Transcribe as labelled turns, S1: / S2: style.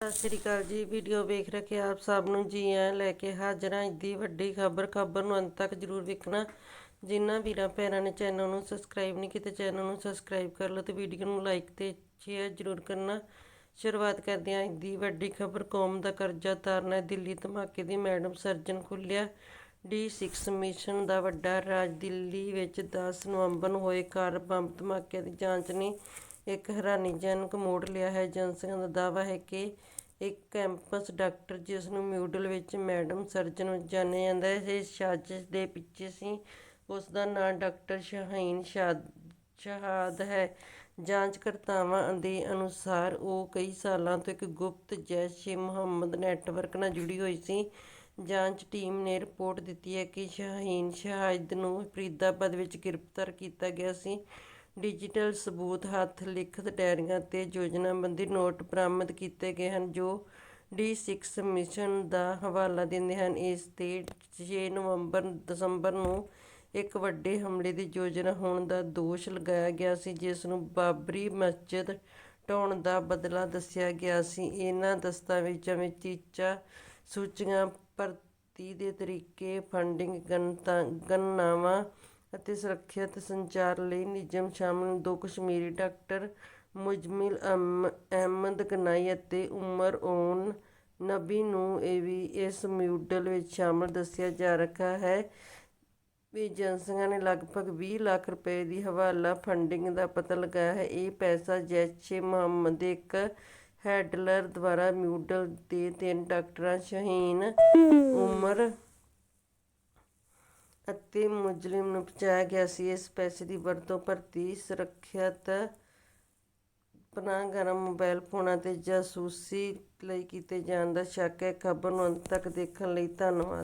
S1: ਸਤਿ ਸ਼੍ਰੀ ਅਕਾਲ ਜੀ ਵੀਡੀਓ ਵੇਖ ਰਹੇ ਆਪ ਸਭ ਨੂੰ ਜੀ ਆਇਆਂ ਲੈ ਕੇ ਹਾਜ਼ਰ ਹਾਂ ਦੀ ਵੱਡੀ ਖਬਰ ਖਬਰ ਨੂੰ ਅੰਤ ਤੱਕ ਜਰੂਰ ਵੇਖਣਾ। ਜਿਨ੍ਹਾਂ ਵੀਰਾਂ ਭੈਣਾਂ ਨੇ ਚੈਨਲ ਨੂੰ ਸਬਸਕ੍ਰਾਈਬ ਨਹੀਂ ਕੀਤਾ, ਚੈਨਲ ਨੂੰ ਸਬਸਕ੍ਰਾਈਬ ਕਰ ਲਓ ਤੇ ਵੀਡੀਓ ਨੂੰ ਲਾਈਕ ਤੇ ਸ਼ੇਅਰ ਜਰੂਰ ਕਰਨਾ। ਸ਼ੁਰੂਆਤ ਕਰਦੇ ਹਾਂ ਦੀ ਵੱਡੀ ਖਬਰ, ਕੌਮ ਦਾ ਕਰਜ਼ਾ ਤਾਰਨਾ। ਹੈ। ਦਿੱਲੀ ਧਮਾਕੇ ਦੀ ਮੈਡਮ ਸਰਜਨ ਖੁੱਲਿਆ ਡੀ6 ਮਿਸ਼ਨ ਦਾ ਵੱਡਾ ਰਾਜ ਦਿੱਲੀ ਵਿੱਚ 10 ਨਵੰਬਰ ਨੂੰ ਹੋਏ ਕਾਰ ਬੰਬ ਧਮਾਕਿਆਂ ਦੀ ਜਾਂਚ ਨੇ ਇੱਕ ਹੈਰਾਨੀਜਨਕ ਮੋੜ ਲਿਆ ਹੈ। ਏਜੰਸੀਆਂ ਦਾ ਦਾਅਵਾ ਹੈ ਕਿ ਇੱਕ ਕੈਂਪਸ ਡਾਕਟਰ ਜਿਸ ਨੂੰ ਮਿਊਡਲ ਵਿੱਚ ਮੈਡਮ ਸਰਜਨ ਵਜੋਂ ਜਾਣਿਆ ਜਾਂਦਾ ਹੈ ਇਸ ਸਾਜ਼ਿਸ਼ ਦੇ ਪਿੱਛੇ ਸੀ। ਉਸ ਦਾ ਨਾਂ ਡਾਕਟਰ ਸ਼ਾਹੀਨ ਸ਼ਾਦ, ਸ਼ਹਾਦ ਹੈ। ਜਾਂਚਕਰਤਾਵਾਂ ਦੇ ਅਨੁਸਾਰ ਉਹ ਕਈ ਸਾਲਾਂ ਤੋਂ ਇੱਕ ਗੁਪਤ ਜੈਸ਼-ਏ-ਮੁਹੰਮਦ ਨੈਟਵਰਕ ਨਾਲ ਜੁੜੀ ਹੋਈ ਸੀ। ਜਾਂਚ ਟੀਮ ਨੇ ਰਿਪੋਰਟ ਦਿੱਤੀ ਹੈ ਕਿ ਸ਼ਾਹੀਨ ਸ਼ਹਾਦ ਨੂੰ ਫਰੀਦਾਬਾਦ ਵਿੱਚ ਗ੍ਰਿਫਤਾਰ ਕੀਤਾ ਗਿਆ ਸੀ। ਡਿਜੀਟਲ ਸਬੂਤ, ਹੱਥ ਲਿਖਤ ਡਾਇਰੀਆਂ ਤੇ ਯੋਜਨਾਬੰਦੀ ਨੋਟ ਬਰਾਮਦ ਕੀਤੇ ਗਏ ਹਨ, ਜੋ ਡੀ6 ਮਿਸ਼ਨ ਦਾ ਹਵਾਲਾ ਦਿੰਦੇ ਹਨ। ਇਸ ਤੇ 6 ਨਵੰਬਰ, ਦਸੰਬਰ ਨੂੰ ਇੱਕ ਵੱਡੇ ਹਮਲੇ ਦੀ ਯੋਜਨਾ ਹੋਣ ਦਾ ਦੋਸ਼ ਲਗਾਇਆ ਗਿਆ ਸੀ, ਜਿਸ ਨੂੰ ਬਾਬਰੀ ਮਸਜਿਦ ਢਾਉਣ ਦਾ ਬਦਲਾ ਦੱਸਿਆ ਗਿਆ ਸੀ। ਇਹਨਾਂ ਦਸਤਾਵੇਜ਼ਾਂ ਵਿੱਚ ਟੀਚਾ ਸੂਚੀਆਂ, ਭਰਤੀ ਦੇ ਤਰੀਕੇ, ਫੰਡਿੰਗ ਗਣਤਾ ਗਣਨਾਵਾਂ ਅਤੇ ਸੁਰੱਖਿਅਤ ਸੰਚਾਰ ਲਈ ਨਿਯਮ ਸ਼ਾਮਲ ਦੋ ਕਸ਼ਮੀਰੀ ਡਾਕਟਰ ਮੁਜਮਿਲ ਅਮ ਅਹਿਮਦ ਗਨਾਈ ਅਤੇ ਉਮਰ ਓਨ ਨਬੀ ਨੂੰ ਇਹ ਵੀ ਇਸ ਮਿਊਡਲ ਵਿੱਚ ਸ਼ਾਮਲ ਦੱਸਿਆ ਜਾ ਰਿਹਾ ਹੈ ਵੀ ਏਜੰਸੀਆਂ ਨੇ ਲਗਭਗ 20 ਲੱਖ ਰੁਪਏ ਦੀ ਹਵਾਲਾ ਫੰਡਿੰਗ ਦਾ ਪਤਾ ਲਗਾਇਆ ਹੈ। ਇਹ ਪੈਸਾ ਜੈਸ਼-ਏ ਮੁਹੰਮਦ ਦੇ ਇੱਕ ਹੈਡਲਰ ਦੁਆਰਾ ਮਿਊਡਲ ਦੇ ਤਿੰਨ ਡਾਕਟਰਾਂ ਸ਼ਹੀਨ ਉਮਰ ਅਤੇ ਮੁਜ਼ਰਿਮ ਨੂੰ ਪਹੁੰਚਾਇਆ ਗਿਆ ਸੀ। ਇਸ ਪੈਸੇ ਦੀ ਵਰਤੋਂ ਭਰਤੀ, ਸੁਰੱਖਿਅਤ ਪਨਾਹਗਾਰਾਂ ਮੋਬਾਈਲ ਫੋਨਾਂ ਤੇ ਜਾਸੂਸੀ ਲਈ ਕੀਤੇ ਜਾਣ ਦਾ ਸ਼ੱਕ ਹੈ। ਖਬਰ ਨੂੰ ਅੰਤ ਤੱਕ ਦੇਖਣ ਲਈ ਧੰਨਵਾਦ।